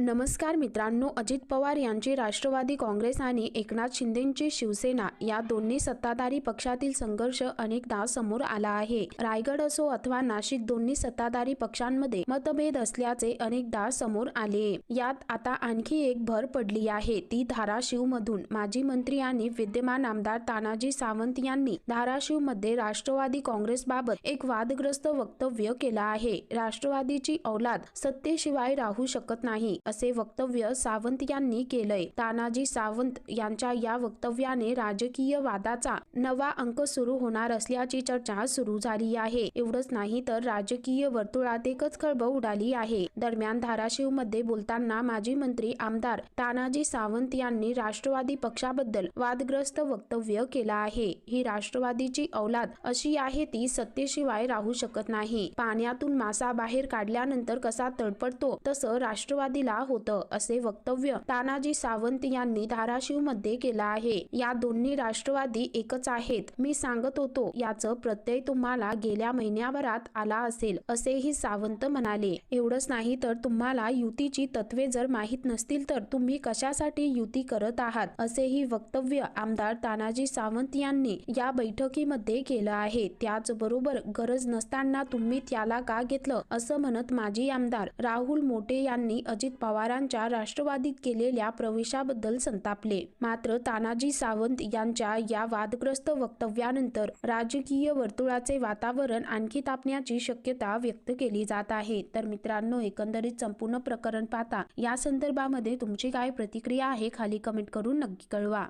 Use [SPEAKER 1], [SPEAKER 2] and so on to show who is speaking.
[SPEAKER 1] नमस्कार मित्रांनो अजित पवार यांची राष्ट्रवादी काँग्रेस आणि एकनाथ शिंदेंची शिवसेना या दोन्ही सत्ताधारी पक्षातील संघर्ष अनेकदा समोर आला आहे. रायगड असो अथवा नाशिक दोन्ही सत्ताधारी पक्षांमध्ये मतभेद असल्याचे अनेकदा समोर आले. यात आता आणखी एक भर पडली आहे. ती धाराशिव मधून माजी मंत्री आणि विद्यमान आमदार तानाजी सावंत यांनी धाराशिवमध्ये राष्ट्रवादी काँग्रेसबाबत एक वादग्रस्त वक्तव्य केलं आहे. राष्ट्रवादीची औलाद सत्तेशिवाय राहू शकत नाही. असे वक्तव्य सावंत यांनी केलंय. तानाजी सावंत यांच्या या वक्तव्याने राजकीय वादाचा नवा अंक सुरू होणार असल्याची चर्चा सुरू झाली आहे. एवढंच नाही तर राजकीय वर्तुळात एकच खळबळ उडाली आहे. दरम्यान धाराशिवमध्ये बोलताना माजी मंत्री आमदार तानाजी सावंत यांनी राष्ट्रवादी पक्षाबद्दल वादग्रस्त वक्तव्य केलं आहे. ही राष्ट्रवादीची औलाद अशी आहे ती सत्तेशिवाय राहू शकत नाही. पाण्यातून मासा बाहेर काढल्यानंतर कसा तडपडतो तसं राष्ट्रवादीला होतं असे वक्तव्य तानाजी सावंत यांनी धाराशिवमध्ये केलं आहे. या दोन्ही राष्ट्रवादी एकच आहेत. मी सांगत होतो याचं प्रत्यय तुम्हाला गेल्या महिन्याभरात आला असेल असेही सावंत म्हणाले. एवढंच नाही तर तुम्हाला युतीची तत्वे जर माहीत नसतील तर तुम्ही कशासाठी युती करत आहात असेही वक्तव्य आमदार तानाजी सावंत यांनी या बैठकीमध्ये केलं आहे. त्याचबरोबर गरज नसताना तुम्ही त्याला का घेतलं असं म्हणत माजी आमदार राहुल मोटे यांनी अजित पवारांच्या राष्ट्रवादीत केलेल्या प्रवेशाबद्दल संतापले. मात्र तानाजी सावंत यांच्या या वादग्रस्त वक्तव्यानंतर राजकीय वर्तुळाचे वातावरण आणखी तापण्याची शक्यता व्यक्त केली जात आहे. तर मित्रांनो एकंदरीत संपूर्ण प्रकरण पाहता या संदर्भामध्ये तुमची काय प्रतिक्रिया आहे खाली कमेंट करून नक्की कळवा.